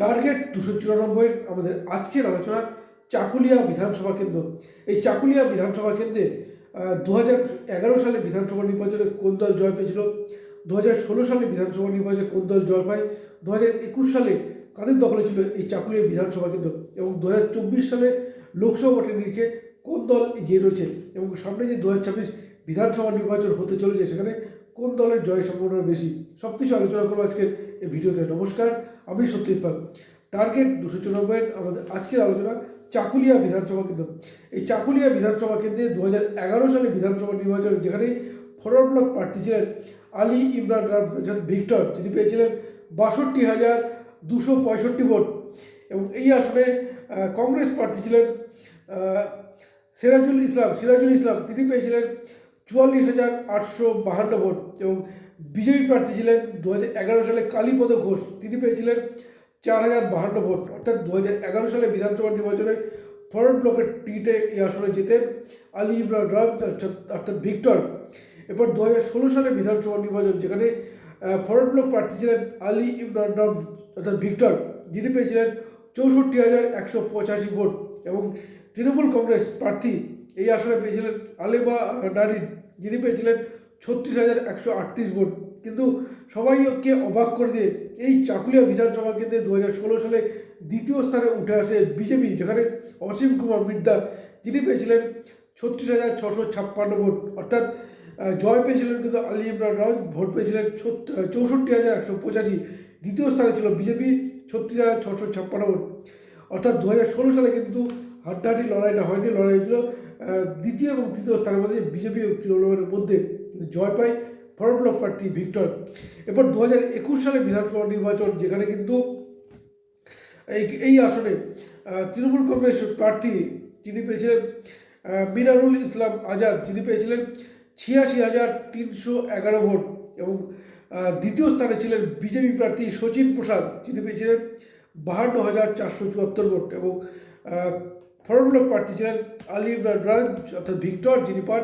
Target দুশো চুরানব্বই আমাদের আজকের আলোচনা চাকুলিয়া বিধানসভা কেন্দ্র। এই চাকুলিয়া বিধানসভা কেন্দ্রে দু এগারো সালে বিধানসভা নির্বাচনে কোন দল জয় পেয়েছিল? দু ষোলো সালে বিধানসভা নির্বাচনে কোন দল জয় পায়? দু একুশ সালে কাদের দখলে ছিল এই চাকুলিয়া বিধানসভা কেন্দ্র? এবং দু হাজার চব্বিশ সালে লোকসভা ভোটের নিরিখে কোন দল এগিয়ে রয়েছে? এবং সামনে যে দু হাজার ছাব্বিশ বিধানসভা নির্বাচন হতে চলেছে, সেখানে কোন দলের জয় সম্ভাবনা বেশি? সব কিছু আলোচনা করব আজকের ভিডিওতে নমস্কার, আমি সত্যজিৎ পাল। টার্গেট দুশো চুরানব্বই আমাদের আজকের আলোচনা চাকুলিয়া বিধানসভা কেন্দ্র। এই চাকুলিয়া বিধানসভা কেন্দ্রে দু হাজার এগারো সালে বিধানসভা নির্বাচন, যেখানে ফরওয়ার্ড ব্লক প্রার্থী ছিলেন আলী ইমরান রাম ভিক্টর তিনি পেয়েছিলেন বাষট্টি হাজার দুশো পঁয়ষট্টি ভোট। এবং এই আসনে কংগ্রেস প্রার্থী ছিলেন সিরাজুল ইসলাম। সিরাজুল ইসলাম, তিনি পেয়েছিলেন চুয়াল্লিশ হাজার আটশো বাহান্ন ভোট। এবং বিজেপি প্রার্থী ছিলেন দু সালে কালীপদ ঘোষ। তিনি পেয়েছিলেন চার হাজার বাহান্ন ভোট। অর্থাৎ দু হাজার এগারো সালে বিধানসভা নির্বাচনে ফরওয়ার্ড ব্লকের টিটে এই আসনে জেতেন আলী ইমরান রাম অর্থাৎ- অর্থাৎ ভিক্টর। এরপর দু হাজার ষোলো সালে বিধানসভা নির্বাচন, যেখানে ফরওয়ার্ড ব্লক প্রার্থী ছিলেন আলী ইমরান রাম অর্থাৎ ভিক্টর। যিনি পেয়েছিলেন চৌষট্টি হাজার একশো পঁচাশি ভোট এবং তৃণমূল কংগ্রেস প্রার্থী এই আসনে পেয়েছিলেন আলেমা নারিন। যিনি পেয়েছিলেন ছত্রিশ হাজার একশো আটত্রিশ ভোট। কিন্তু সবাইকে অবাক করে দিয়ে এই চাকুলিয়া বিধানসভা কেন্দ্রে দু হাজার ষোলো সালে দ্বিতীয় স্থানে উঠে আসে বিজেপি, যেখানে অসীম কুমার মিদ্যা যিনি পেয়েছিলেন ছত্রিশ হাজার ছশো ছাপ্পান্ন ভোট। অর্থাৎ জয় পেয়েছিলেন কিন্তু আলী ইমরান রাও, ভোট পেয়েছিলেন চৌষট্টি হাজার একশো পঁচাশি। দ্বিতীয় স্থানে ছিল বিজেপি, ছত্রিশ হাজার ছশো ছাপ্পান্ন ভোট। অর্থাৎ দু হাজার ষোলো সালে কিন্তু হাড্ডাহাড্ডি লড়াইটা হয়নি, লড়াই হয়েছিল দ্বিতীয় এবং তৃতীয় স্থানের মধ্যে বিজেপি ও তৃণমূলের মধ্যে। কিন্তু জয় পায় ব্লক প্রার্থী ভিক্টর। এরপর দু হাজার একুশ সালে বিধানসভা নির্বাচন, যেখানে কিন্তু এই এই আসনে তৃণমূল কংগ্রেস প্রার্থী যিনি পেয়েছিলেন মিনারুল ইসলাম আজাদ, যিনি পেয়েছিলেন ছিয়াশি হাজার তিনশো এগারো ভোট এবং দ্বিতীয় স্থানে ছিলেন বিজেপি প্রার্থী সচিন প্রসাদ, যিনি পেয়েছিলেন বাহান্ন হাজার চারশো চুয়াত্তর ভোট এবং ব্লক প্রার্থী ছিলেন আলী রাজ অর্থাৎ ভিক্টর যিনি পান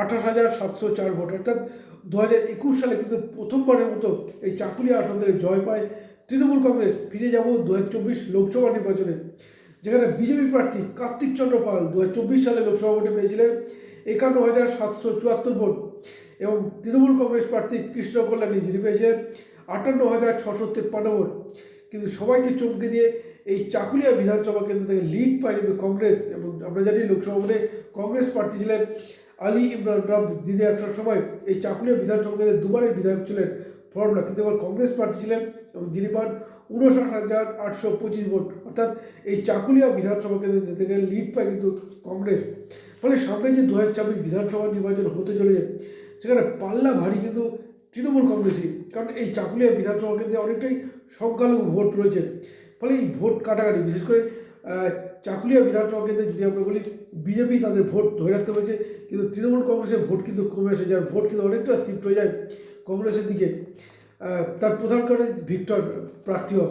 আঠাশ হাজার সাতশো চার ভোট। অর্থাৎ দু হাজার একুশ সালে কিন্তু প্রথমবারের মতো এই চাকুলিয়া আসন থেকে জয় পায় তৃণমূল কংগ্রেস। ফিরে যাব দু হাজার চব্বিশ লোকসভা নির্বাচনে, যেখানে বিজেপি প্রার্থী কার্তিক চন্দ্র পাল দু হাজার চব্বিশ সালে লোকসভা ভোটে পেয়েছিলেন একান্ন হাজার সাতশো চুয়াত্তর ভোট এবং তৃণমূল কংগ্রেস প্রার্থী কৃষ্ণ কল্যাণী যিনি পেয়েছিলেন আটান্ন হাজার ছশো তেপ্পান্ন ভোট। কিন্তু সবাইকে চমকে দিয়ে এই চাকুলিয়া বিধানসভা কেন্দ্র থেকে লিড পায় কিন্তু কংগ্রেস এবং আমরা জানি লোকসভা ভোটে কংগ্রেস প্রার্থী ছিলেন আলী ইমরান রাম দিদি একটার সময় এই চাকুলিয়া বিধানসভা কেন্দ্রে দুবারের বিধায়ক ছিলেন। ফর্মুলা কিন্তু এবার কংগ্রেস প্রার্থী ছিলেন এবং যিনি পান উনষাট হাজার আটশো পঁচিশ ভোট। অর্থাৎ এই চাকুলিয়া বিধানসভা কেন্দ্র গেলে লিড পায় কিন্তু কংগ্রেস। ফলে সামনে যে দু হাজার ছাব্বিশ বিধানসভা নির্বাচন হতে চলেছে, সেখানে পাল্লা ভারী কিন্তু তৃণমূল কংগ্রেসই। কারণ এই চাকুলিয়া বিধানসভা কেন্দ্রে অনেকটাই সংখ্যালঘু ভোট রয়েছে। ফলে এই ভোট কাটাকাটি, বিশেষ করে চাকুলিয়া বিধানসভা কেন্দ্রে যদি আমরা বলি, বিজেপি তাদের ভোট ধরে রাখতে পেরেছে, কিন্তু তৃণমূল কংগ্রেসের ভোট কিন্তু কমে এসে যার ভোট কিন্তু অনেকটা শিফট হয়ে যায় কংগ্রেসের দিকে। তার প্রধান কারণে ভিক্টর প্রার্থী হওয়া।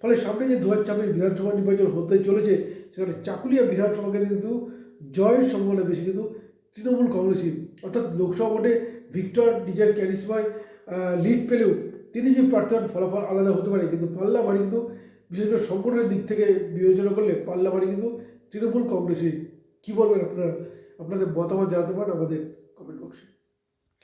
ফলে সামনে যে দু হাজার ছাব্বিশ বিধানসভা নির্বাচন হতে চলেছে, সেখানে চাকুলিয়া বিধানসভা কেন্দ্রে কিন্তু জয়ের সম্ভাবনা বেশি, কিন্তু তৃণমূল কংগ্রেসই। অর্থাৎ লোকসভা ভোটে ভিক্টর, নিজের ক্যারিসমায় লিড পেলেও তিনি যে প্রার্থী ফলাফল আলাদা হতে পারে, কিন্তু পাল্লা বাড়ি কিন্তু বিশেষ করে সংগঠনের দিক থেকে বিবেচনা করলে পাল্লা বাড়ি কিন্তু তৃণমূল কংগ্রেসে কী বলবেন আপনারা? আপনাদের মতামত জানাতে পারেন আমাদের কমেন্ট বক্সে